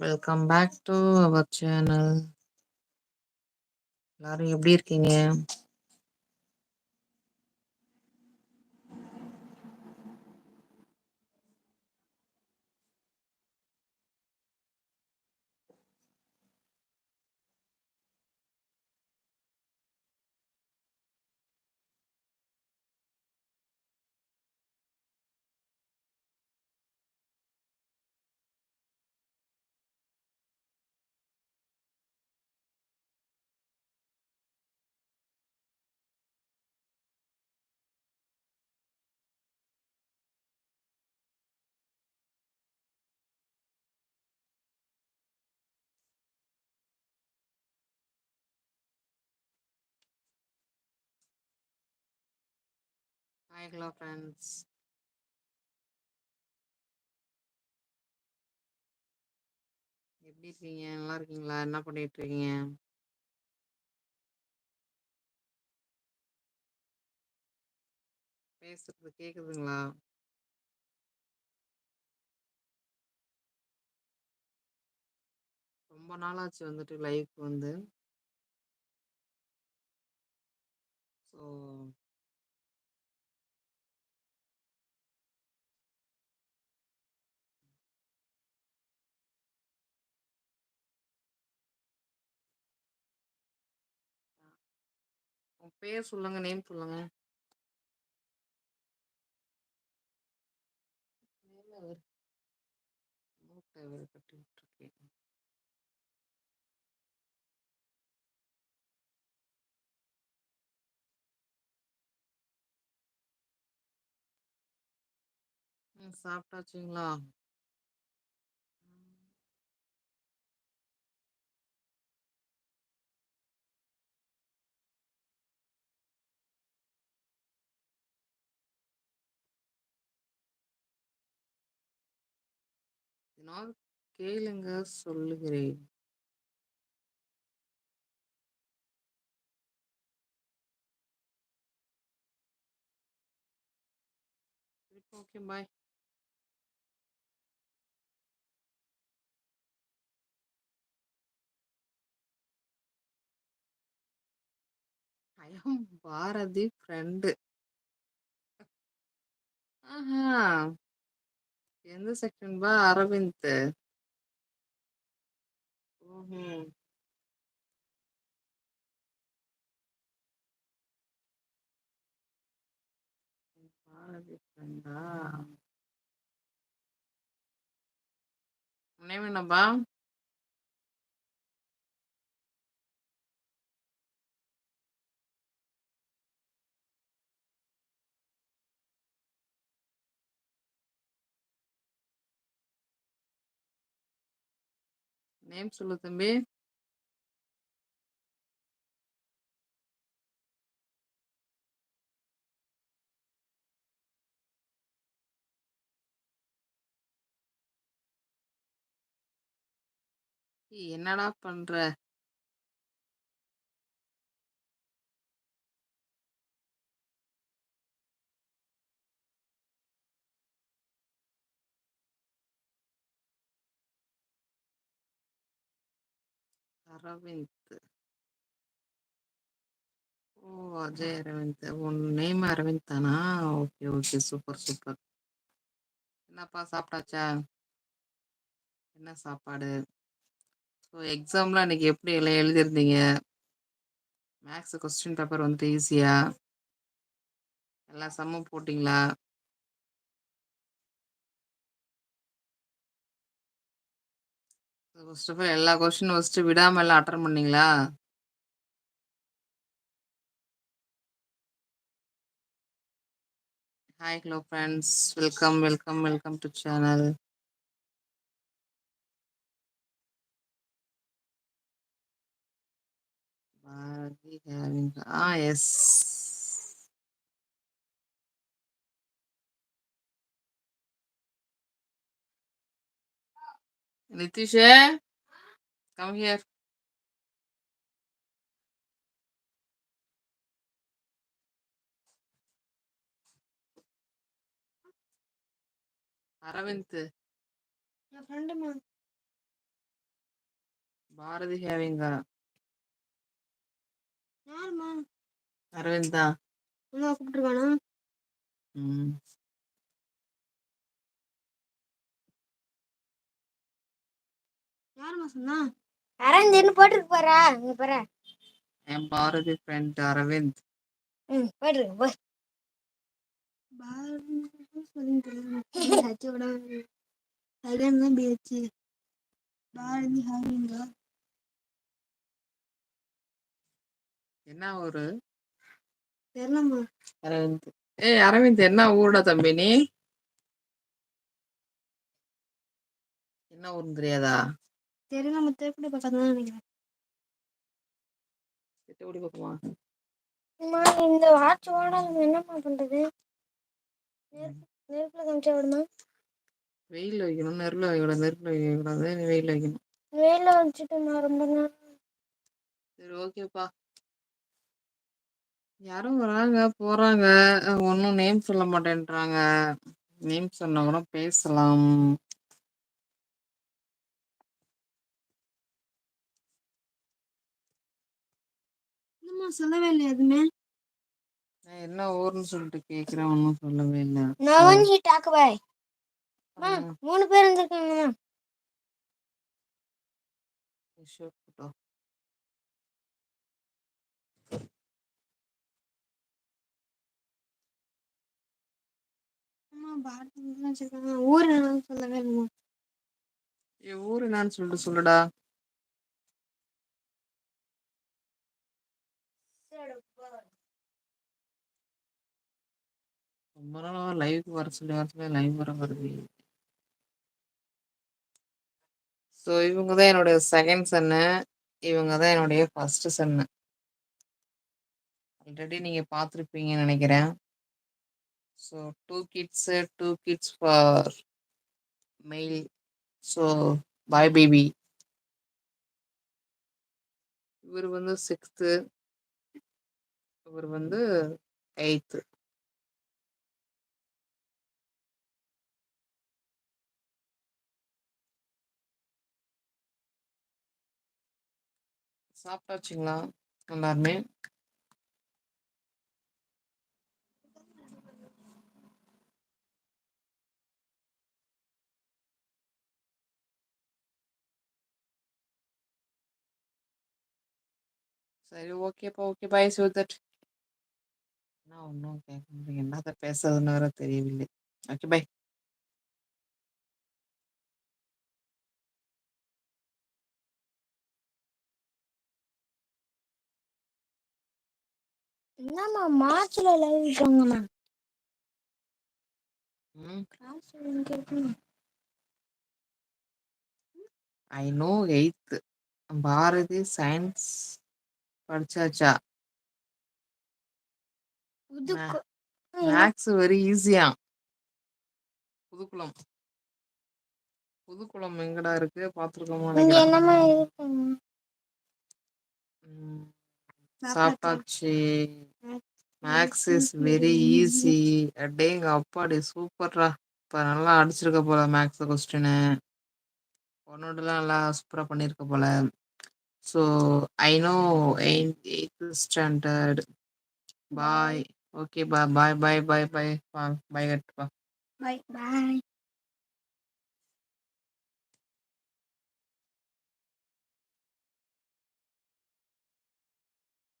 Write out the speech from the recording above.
Welcome back to our channel. எல்லாரும் எப்படி இருக்கீங்க? Hi hello friends. எப்படி இருக்கீங்க? நல்லா இருக்கீங்களா? என்ன பண்ணிட்டு இருக்கீங்க? பேசுறது கேக்குதுங்களா? ரொம்ப நாளாச்சு வந்துட்டு லைஃப் வந்து. ஸோ பேர் சொல்லுங்க, நேம் சொல்லுங்க. கட்டி ம் சாப்பிட்டாச்சுங்களா? நான் கேளுங்க சொல்லுகிறேன். Okay bye. பாரதி ஃப்ரெண்டு. ஆஹா! எந்த செக்ஷன் பா? அரவிந்த். ஓஹோ! பாரதி ஃப்ரெண்டா? நேம் என்னப்பா? நேம் சொல்லு தம்பி. என்னடா பண்ற? அரவிந்த். ஓ! அஜய் அரவிந்த். உன் நேம் அரவிந்த் தானா? Okay, okay. Super, super. என்னப்பா சாப்பிட்டாச்சா? என்ன சாப்பாடு? ஸோ எக்ஸாம்லாம் இன்னைக்கு எப்படி எல்லாம் எழுதியிருந்தீங்க? மேக்ஸ் கொஸ்டின் பேப்பர் வந்துட்டு ஈஸியாக எல்லா சம்மும் போட்டிங்களா ஃபர்ஸ்ட் ஆஃப் ஆல் எல்லா கொஸ்டின் ஃபர்ஸ்ட் விடாம எல்லாம் அட்டன் பண்ணீங்களா? Hi hello friends. Welcome, welcome, welcome to channel. Bharathi having ah yes. Nithish come here. Aravind. Bharathi ஹேவிங்கா Aravind கூப்பிட்டுருக்கானா ம் யாரும்மா சொன்னா அரவிந்த் என்ன போட்டுருக்கு பாரா. இங்க பாரு. என் பாரதி ஃப்ரெண்ட் அரவிந்த். ம் போட்டுருக்கு போ. பாரதி பாரதி ஹாவிங்கா என்ன ஊரு? தெரியலம்மா. அரவிந்த். ஏய் அரவிந்த் என்ன ஊருடா தம்பி நீ? என்ன ஊருன்னு தெரியாதா? தெரியலம்மா திருப்பதி பக்கத்துல தான் நினைக்கிறேன். திட்டக்குடி பக்கமா? அம்மா இந்த வாட்ச் ஓடாது என்னம்மா பண்றது? நெருப்பு நெருப்புல காமிச்சா விடுமா? வெயில் வைக்கணும். நெருப்புல வைக்கக்கூடாது. நெருப்புல வைக்கக்கூடாது வெயில் வைக்கணும். வெயில வச்சுட்டு நான் ரொம்ப நேரம் சரி ஓகேப்பா யாரும் வராங்க போறாங்க. ஒன்றும் நேம் சொல்ல மாட்டேன்றாங்க. நேம் சொன்னா கூட பேசலாம். என்னம்மா சொல்லவே இல்லை எதுவுமே. நான் என்ன ஊர்னு சொல்லிட்டு கேக்குறேன் ஒன்றும் சொல்லவே இல்லை. நான் பாய். அம்மா ம், மூணு பேர் sure, photo. அம்மா பாரதி வச்சிருக்காங்க. ஊர் என்னன்னு சொல்லவே என் ஊர் என்னன்னு சொல்லிட்டு சொல்லுடா. ரொம்ப நாள் லைவுக்கு வர சொல்லி வர சொல்லி லைவ் வர வருது. ஸோ இவங்க தான் என்னுடைய செகண்ட் சன்னு இவங்க தான் என்னுடைய ஃபர்ஸ்ட் சன்னு ஆல்ரெடி நீங்கள் பார்த்துருப்பீங்கன்னு நினைக்கிறேன். So two kids two kids for male so boy baby இவர் வந்து சிக்ஸ்த்து இவர் வந்து எயித்து சாப்பிட்டாச்சுங்களா எல்லாருமே? சரி ஓகேப்பா ஓகே பாய் சிவதட் என்ன ஒன்றும் கேட்க முடியும் என்னத்த பேசுறதுன்னு வேற தெரியவில்லை. ஓகே பை என்னம்மா மார்ச்ல லைவ் இருக்காங்கம்மா. ம். கிளாஸ் இருக்குமா I know eighth. Bharathi science படிச்சாச்சா? Maths very ஈஸியா. புதுக்குளம் புதுக்குளம் எங்கடா இருக்கு? பார்த்துருக்கோமா இங்க நினைக்கிறேன். என்னம்மா இருக்குங்க? ம், சாப்பிட்டாச்சா? Maths is very easy. அடேங்க அப்பாடி சூப்பர்ரா. இப்போ நல்லா அடிச்சிருக்க போல மேக்ஸ் கொஸ்டின். ஒன்னோடலாம் நல்லா சூப்பராக பண்ணியிருக்க போல. So I know eighth standard. Bye. Okay பா bye bye bye bye bye கட்டுப்பா by. Bye.